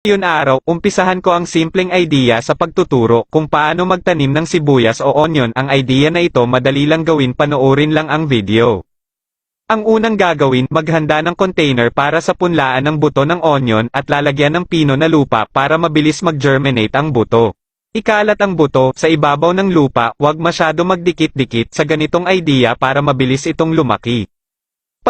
Yun araw, umpisahan ko ang simpleng idea sa pagtuturo kung paano magtanim ng sibuyas o onion. Ang idea na ito madali lang gawin panoorin lang ang video. Ang unang gagawin, maghanda ng container para sa punlaan ng buto ng onion at lalagyan ng pino na lupa para mabilis mag-germinate ang buto. Ikalat ang buto sa ibabaw ng lupa, huwag masyado magdikit-dikit sa ganitong idea para mabilis itong lumaki.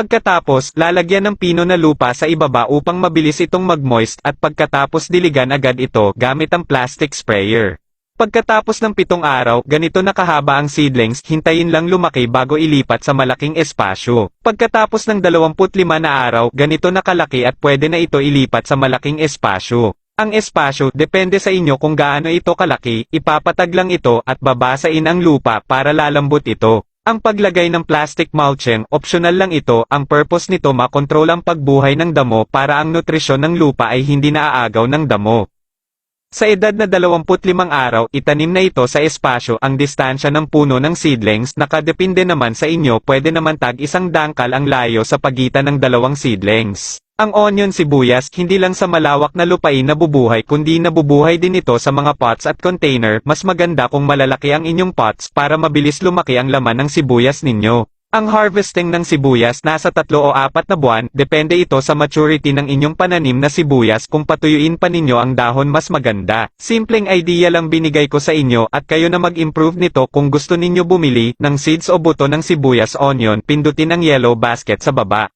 Pagkatapos, lalagyan ng pino na lupa sa ibaba upang mabilis itong mag-moist at pagkatapos diligan agad ito gamit ang plastic sprayer. Pagkatapos ng pitong araw, ganito na kahaba ang seedlings, hintayin lang lumaki bago ilipat sa malaking espasyo. Pagkatapos ng 25 na araw, ganito na kalaki at pwede na ito ilipat sa malaking espasyo. Ang espasyo, depende sa inyo kung gaano ito kalaki, ipapatag lang ito at babasain ang lupa para lalambot ito. Ang paglagay ng plastic mulching, optional lang ito, ang purpose nito makontrol ang pagbuhay ng damo para ang nutrisyon ng lupa ay hindi naaagaw ng damo. Sa edad na 25 araw, itanim na ito sa espasyo ang distansya ng puno ng seedlings, nakadepende naman sa inyo pwede naman tag isang dangkal ang layo sa pagitan ng dalawang seedlings. Ang onion sibuyas, hindi lang sa malawak na lupain nabubuhay kundi nabubuhay din ito sa mga pots at container, mas maganda kung malalaki ang inyong pots para mabilis lumaki ang laman ng sibuyas ninyo. Ang harvesting ng sibuyas nasa tatlo o apat na buwan, depende ito sa maturity ng inyong pananim na sibuyas kung patuyuin pa ninyo ang dahon mas maganda. Simpleng idea lang binigay ko sa inyo at kayo na mag-improve nito kung gusto ninyo bumili ng seeds o buto ng sibuyas onion, pindutin ang yellow basket sa baba.